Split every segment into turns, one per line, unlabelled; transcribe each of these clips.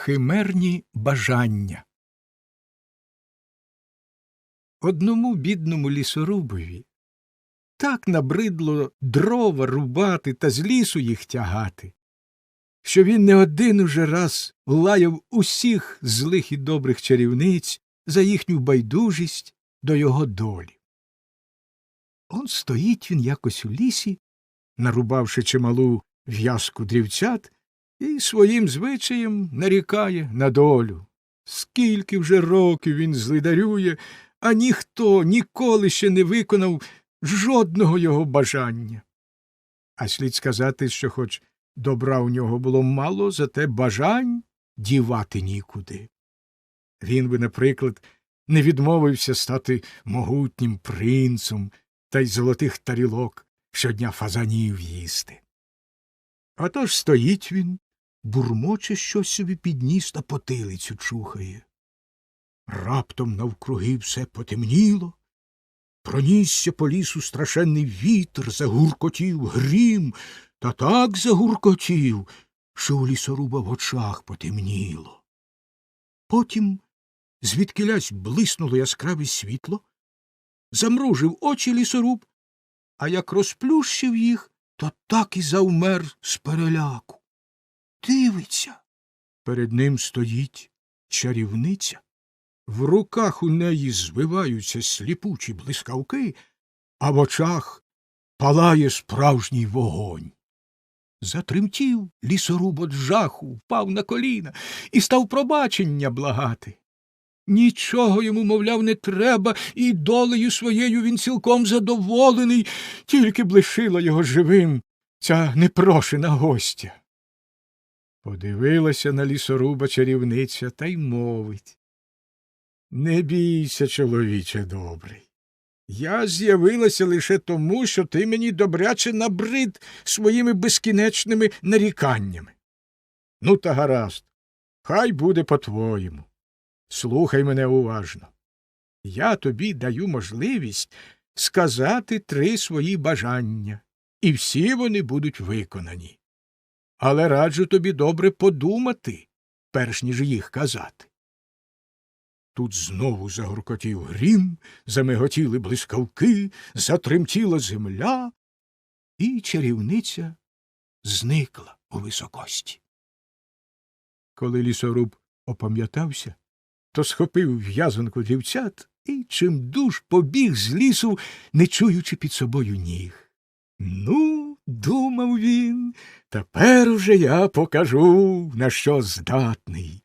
Химерні бажання Одному бідному лісорубові так набридло дрова рубати та з лісу їх тягати, що він не один уже раз лаяв усіх злих і добрих чарівниць за їхню байдужість до його долі. Он стоїть він якось у лісі, нарубавши чималу в'язку дрівцят, і своїм звичаєм нарікає на долю. Скільки вже років він злидарює, а ніхто ніколи ще не виконав жодного його бажання. А слід сказати, що хоч добра у нього було мало, зате бажань дівати нікуди. Він би, наприклад, не відмовився стати могутнім принцем та й золотих тарілок щодня фазанів їсти. Отож стоїть він, бурмоче щось собі підніс та потилицю чухає. Раптом навкруги все потемніло, пронісся по лісу страшенний вітер, загуркотів грім, та так загуркотів, що у лісоруба в очах потемніло. Потім звідкилясь блиснуло яскраве світло, замружив очі лісоруб, а як розплющив їх, то так і завмер з переляку. Дивиться. Перед ним стоїть чарівниця. В руках у неї звиваються сліпучі блискавки, а в очах палає справжній вогонь. Затремтів лісоруб от жаху, впав на коліна і став пробачення благати. Нічого йому, мовляв, не треба, і долею своєю він цілком задоволений, тільки б лишила його живим ця непрошена гостя. Подивилася на лісоруба чарівниця та й мовить. Не бійся, чоловіче добрий. Я з'явилася лише тому, що ти мені добряче набрид своїми безкінечними наріканнями. Ну, та гаразд, хай буде по-твоєму. Слухай мене уважно. Я тобі даю можливість сказати три свої бажання, і всі вони будуть виконані. Але раджу тобі добре подумати, перш ніж їх казати. Тут знову загуркотів грім, замиготіли блискавки, затремтіла земля, і чарівниця зникла у високості. Коли лісоруб опам'ятався, то схопив в'язанку дівцят і чимдуж побіг з лісу, не чуючи під собою ніг. Ну, думав він, тепер уже я покажу, на що здатний.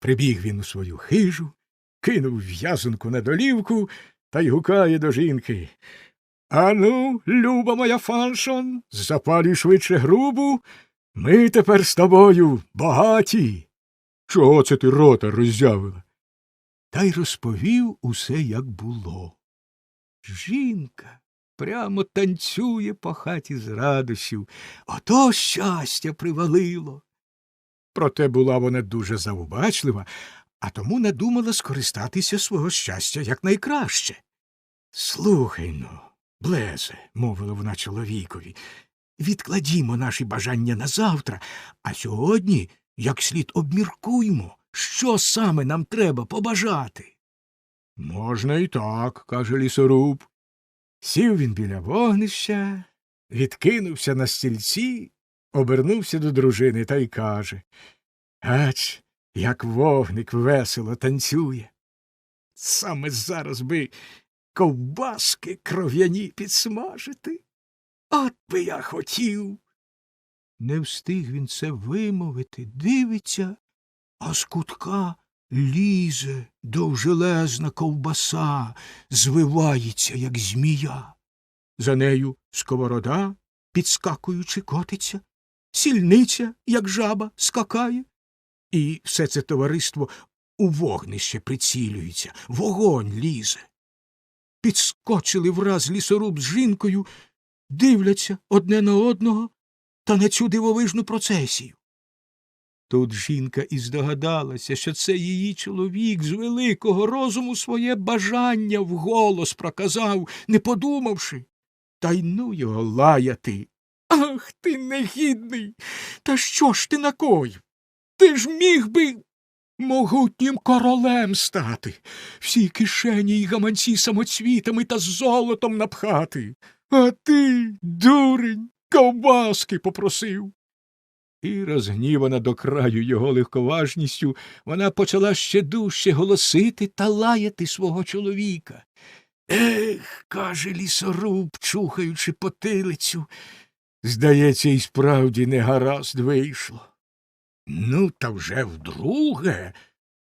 Прибіг він у свою хижу, кинув в'язанку на долівку та й гукає до жінки. Ану, люба моя фаншон, запалюй швидше грубу. Ми тепер з тобою багаті. Чого це ти рота роззявила? Та й розповів усе, як було. Жінка прямо танцює по хаті з радощів. Ото щастя привалило. Проте була вона дуже завбачлива, а тому надумала скористатися свого щастя якнайкраще. Слухай ну, блезе, мовила вона чоловікові, відкладімо наші бажання на завтра, а сьогодні як слід обміркуймо, що саме нам треба побажати. Можна і так, каже лісоруб. Сів він біля вогнища, відкинувся на стільці, обернувся до дружини та й каже Ач, як вогник весело танцює. Саме зараз би ковбаски кров'яні підсмажити. От би я хотів. Не встиг він це вимовити, дивиться, а з кутка лізе довжелезна ковбаса, звивається, як змія. За нею сковорода, підскакуючи, котиться, сільниця, як жаба, скакає. І все це товариство у вогнище прицілюється, вогонь лізе. Підскочили враз лісоруб з жінкою, дивляться одне на одного та на цю дивовижну процесію. Тут жінка і здогадалася, що це її чоловік з великого розуму своє бажання вголос проказав, не подумавши. Та й ну його лаяти. Ах ти негідний. Та що ж ти накоїв? Ти ж міг би. могутнім королем стати, всі кишені й гаманці самоцвітами та золотом напхати. А ти, дурень, ковбаски попросив. І, розгнівана до краю його легковажністю, вона почала ще дужче голосити та лаяти свого чоловіка. Ех, каже лісоруб, чухаючи потилицю. Здається, і справді не гаразд вийшло. Ну, та вже вдруге.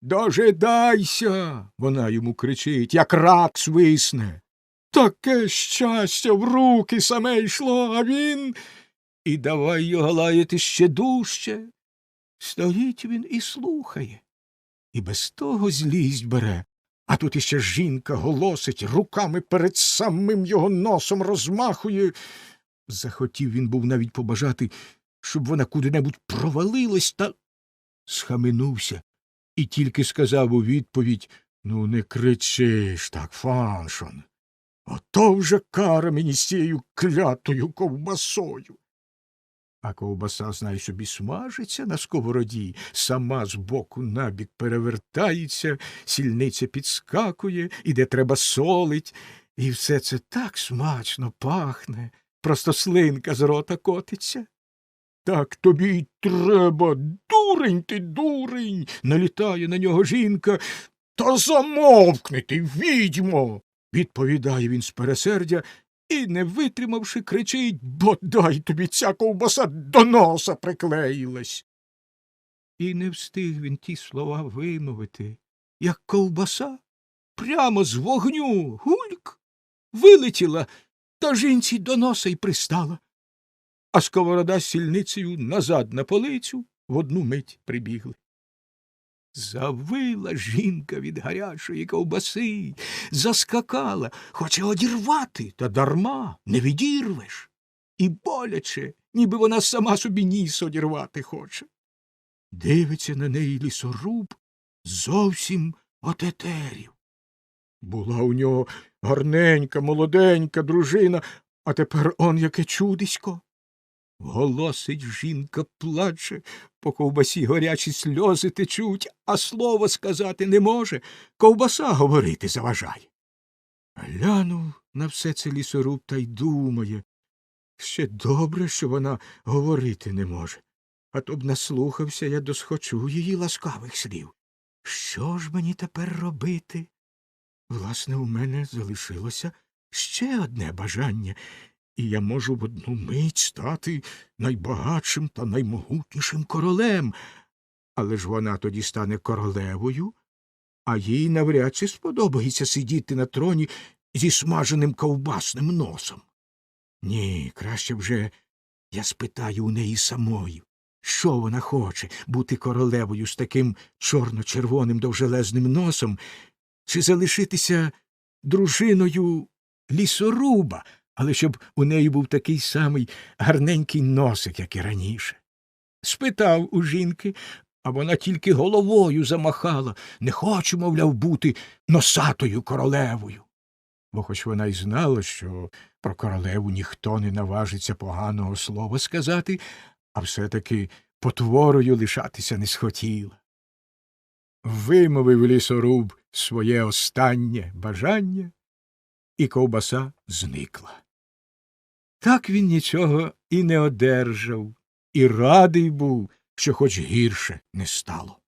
Дожидайся, вона йому кричить, як рак свисне. Таке щастя в руки саме йшло, а він. І давай його лаяти ще дужче. Стоїть він і слухає. І без того злість бере. А тут іще жінка голосить, руками перед самим його носом розмахує. Захотів він був навіть побажати, щоб вона куди-небудь провалилась, та схаменувся і тільки сказав у відповідь Ну, не кричиш так, фаншон. Ото вже кара мені з цією клятою ковбасою. А ковбаса, знай собі, смажиться на сковороді, сама з боку набік перевертається, сільниця підскакує, і де треба солить, і все це так смачно пахне, просто слинка з рота котиться. Так тобі й треба, дурень ти, дурень. налітає на нього жінка. Та замовкни ти, відьмо. відповідає він з пересердя і, не витримавши, кричить Бодай тобі ця ковбаса до носа приклеїлась. І не встиг він ті слова вимовити, як ковбаса прямо з вогню гульк вилетіла та жінці до носа й пристала. А сковорода з сільницею назад на полицю в одну мить прибігли. Завила жінка від гарячої ковбаси, заскакала, хоче одірвати, та дарма не відірвеш. І боляче, ніби вона сама собі ніс одірвати хоче. Дивиться на неї лісоруб зовсім отетерів. Була у нього гарненька, молоденька дружина, а тепер он яке чудисько. Голосить жінка плаче, по ковбасі горячі сльози течуть, а слово сказати не може, ковбаса говорити заважає. Глянув на все це лісоруб та й думає. Ще добре, що вона говорити не може, а то б наслухався я досхочу її ласкавих слів. Що ж мені тепер робити? Власне, у мене залишилося ще одне бажання, і я можу в одну мить стати найбагатшим та наймогутнішим королем. Але ж вона тоді стане королевою, а їй навряд чи сподобається сидіти на троні зі смаженим ковбасним носом. Ні, краще вже я спитаю у неї самої, що вона хоче бути королевою з таким чорно-червоним довжелезним носом, чи залишитися дружиною лісоруба, але щоб у неї був такий самий гарненький носик, як і раніше. Спитав у жінки, а вона тільки головою замахала не хочу, мовляв, бути носатою королевою. Бо хоч вона й знала, що про королеву ніхто не наважиться поганого слова сказати, а все таки потворою лишатися не схотіла. Вимовив лісоруб своє останнє бажання, і ковбаса зникла. Так він нічого і не одержав, і радий був, що хоч гірше не стало.